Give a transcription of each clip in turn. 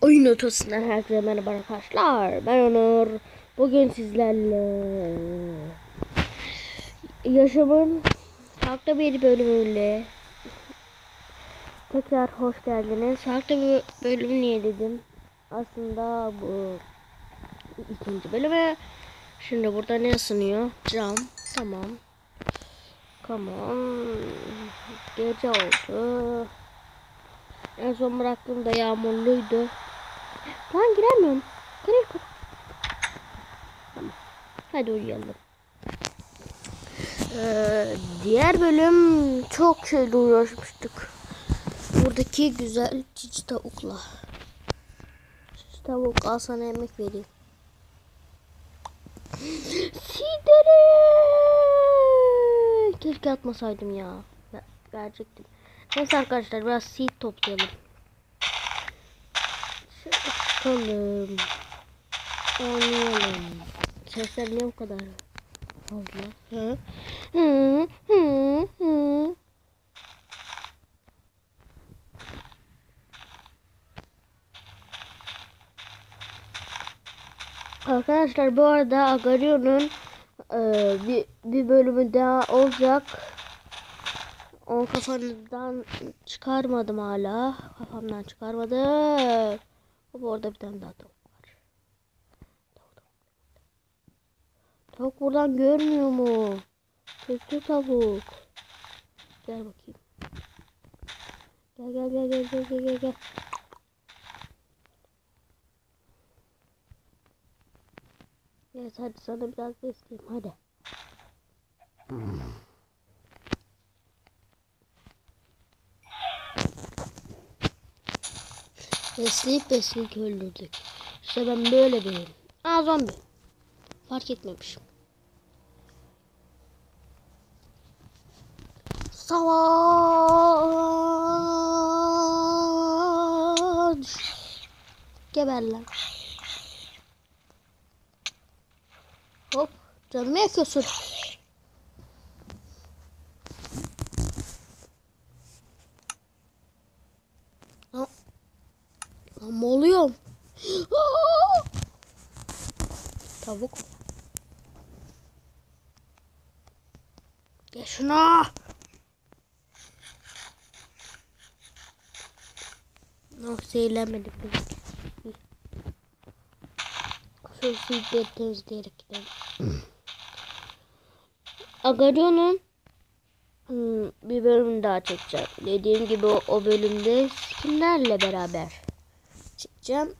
Oyun otosundan herkese merhaba arkadaşlar. Ben Onur. Bugün sizlerle yaşamın farklı bir bölümüyle tekrar hoş geldiniz. Farklı bir bölüm niye dedim. Aslında bu ikinci bölümü. Şimdi burada ne ısınıyor? Cam. Tamam. Come on. Gece oldu. En son bıraktığımda yağmurluydu. Lan giremiyorum. Kırık kırık. Tamam. Hadi uyuyalım. Ee, diğer bölüm çok şeyle uğraşmıştık. Buradaki güzel cici tavukla. Cici tavuk al sana yemek vereyim. Sidere! Keşke atmasaydım ya. Ver- Verecektim. Neyse arkadaşlar biraz seed toplayalım. Tutalım. Oynayalım. Sesler niye bu kadar fazla? Hı? Hı, hı, hı. Arkadaşlar bu arada Agario'nun e, bir, bir bölümü daha olacak. O kafamdan çıkarmadım hala. Kafamdan çıkarmadım. Ama orada bir tane daha tavuk var. Tavuk, tavuk. Tavuk buradan görmüyor mu? Kötü tavuk. Gel bakayım. Gel gel gel gel gel gel gel. gel. Evet hadi sana biraz besleyeyim hadi. Besleyip besleyip öldürdük. İşte ben böyle biriyim. Aa zombi. Fark etmemişim. Savaş. Geber lan. Hop. Canımı yakıyorsun. Lan Lan oluyorum. Tavuk. Gel şuna. Oh zehirlenmedik. Şu silgileri temizleyerek gidelim. Agario'nun hmm, bir bölüm daha çekeceğim. Dediğim gibi o, o bölümde skinlerle beraber çekeceğim.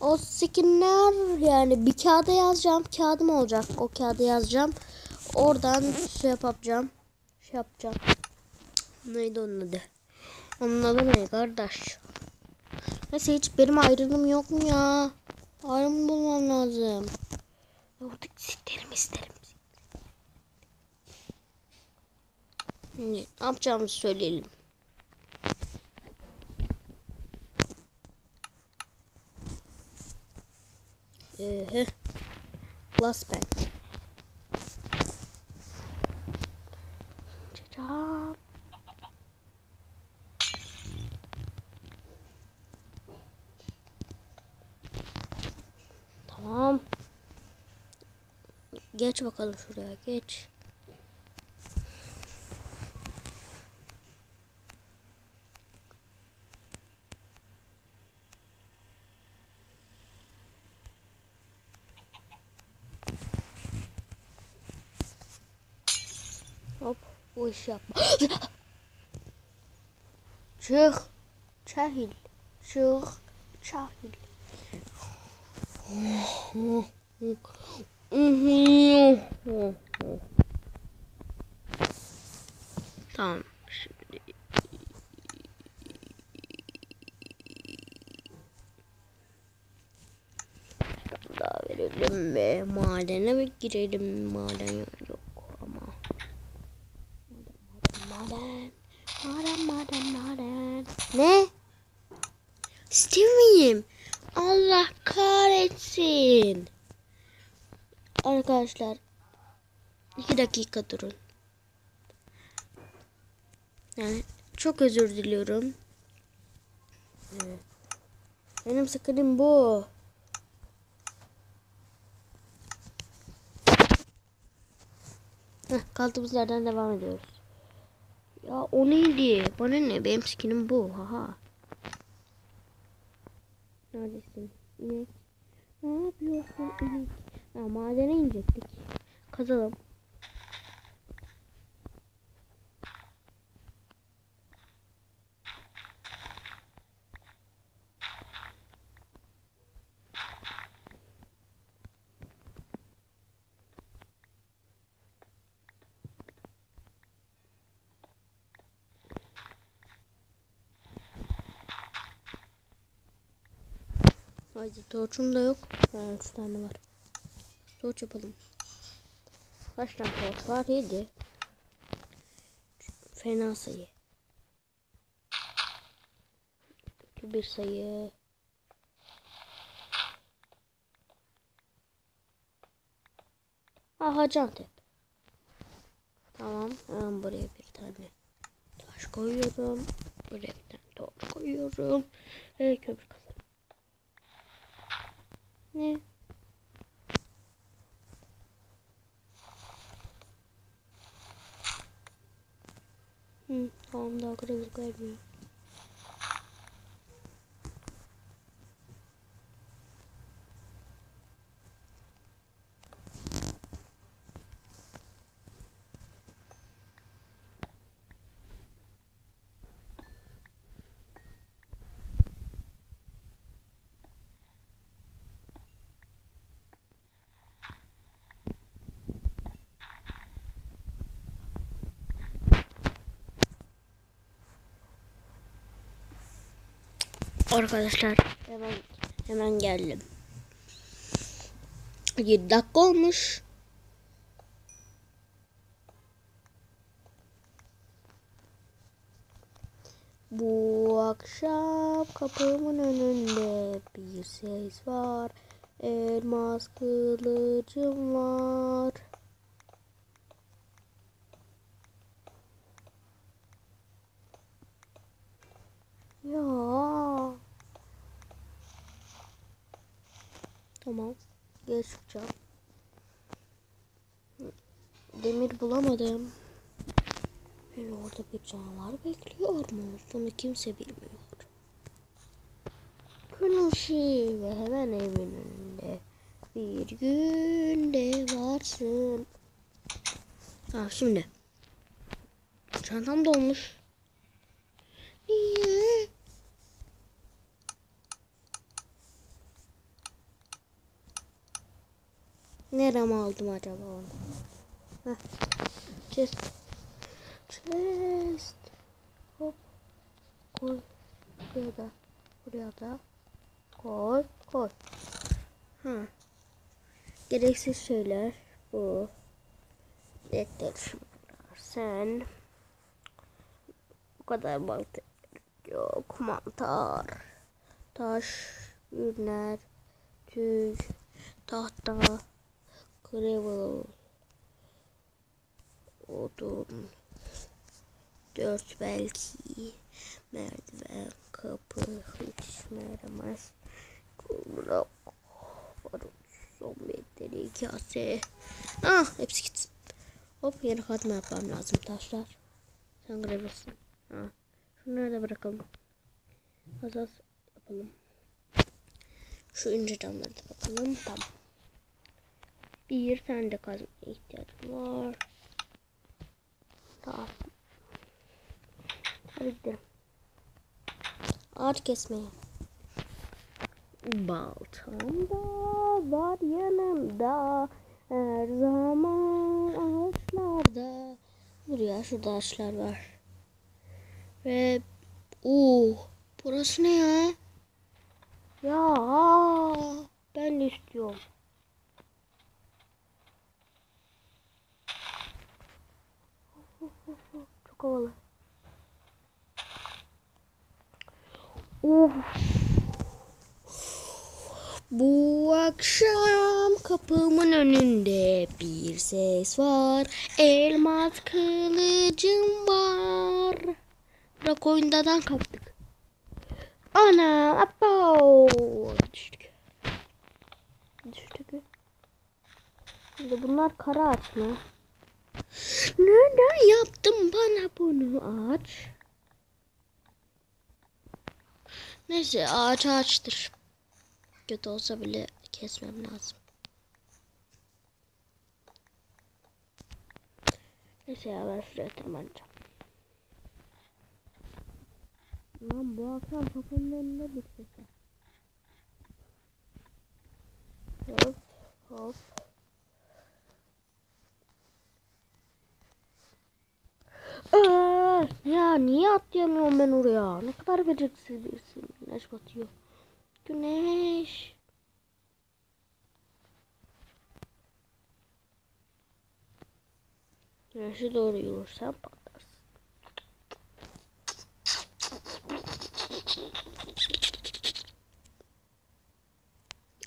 O skinler yani bir kağıda yazacağım. Kağıdım olacak. O kağıda yazacağım. Oradan şey yapacağım. Şey yapacağım. Neydi onun adı? Onun adı ne kardeş? Neyse hiç benim ayrımım yok mu ya? Ayrım bulmam lazım. Oradaki isterim isterim. Ne yapacağımızı söyleyelim. Pen. Çacam. Tamam. Geç bakalım şuraya geç. Hop bu iş yapma. Çık. Çahil. Çık. Çahil. Tamam. Şimdi daha verelim ve madene mi girelim? Maden yok ama. Maden. Maden, maden, maden. Ne? Steve'yim. Allah kahretsin. Arkadaşlar. iki dakika durun. Yani çok özür diliyorum. Benim screen bu. Heh, kaldığımız yerden devam ediyoruz. Ya o neydi? Bana ne? Benim skinim bu. Haha. Neredesin? İnek. Ne yapıyorsun inek? Ha, madene inecektik. Kazalım. Haydi torçum da yok. Ha, üç tane var. Torç yapalım. Kaç tane torç var? Yedi. Fena sayı. Bir sayı. Aha Cantep. Tamam. Hemen buraya bir tane taş koyuyorum. Buraya bir tane torç koyuyorum. Ve kömür kazanım. Ne? Hı, tamam daha kırılık vermiyor. Arkadaşlar hemen hemen geldim. 7 dakika olmuş. Bu akşam kapımın önünde bir ses var. Elmas kılıcım var. Ya. Tamam. Geç çıkacağım. Demir bulamadım. Beni orada bir canavar bekliyor mu? Bunu kimse bilmiyor. Kırılşı ve hemen evin önünde. Bir günde varsın. Ha şimdi. Çantam dolmuş. Niye? Nereye aldım acaba onu? Chest. Chest. Hop. Koy. Buraya da. Buraya da. Koy. Koy. Ha. Gereksiz şeyler. Bu. Netleşimler. Sen. Bu kadar balık yok. Mantar. Taş. Ürünler. Tüy. Tahta. Gravel. Odun. Dört belki. Merdiven. Kapı. Hiç yaramaz. Kumrak. Barut. Zombi. Deli. Kase. Ah hepsi gitsin. Hop yeni katma yapmam lazım taşlar. Sen gravelsin. Ha. Şunları da bırakalım. Az az yapalım. Şu ince camları da bakalım. Tamam. Bir tane de kazmaya ihtiyacım var. Tamam. Hadi gidelim. Ağaç kesmeye. Baltam da var yanımda. Her zaman ağaçlarda. Buraya şurada ağaçlar var. Ve uh burası ne ya? Ya ben de istiyorum. Of. Bu akşam kapımın önünde bir ses var. Elmas kılıcım var. Bırak oyundadan kaptık. Ana. Au! Düştük. Düştük. Şimdi bunlar kara mı? Neden yaptın bana ağaç? Neyse ağaç ağaçtır. Kötü olsa bile kesmem lazım. Neyse ya ben şuraya tırmanacağım. Lan bu akşam kapının önünde bir ses var. Hop hop. Aa, ya niye atlayamıyorum ben oraya? Ne kadar beceriksiz birisin. Güneş batıyor. Güneş. Güneşe doğru yürürsen patlarsın.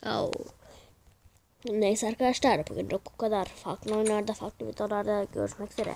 Au. Neyse arkadaşlar bugün de bu kadar. Farklı oyunlarda farklı videolarda görüşmek üzere.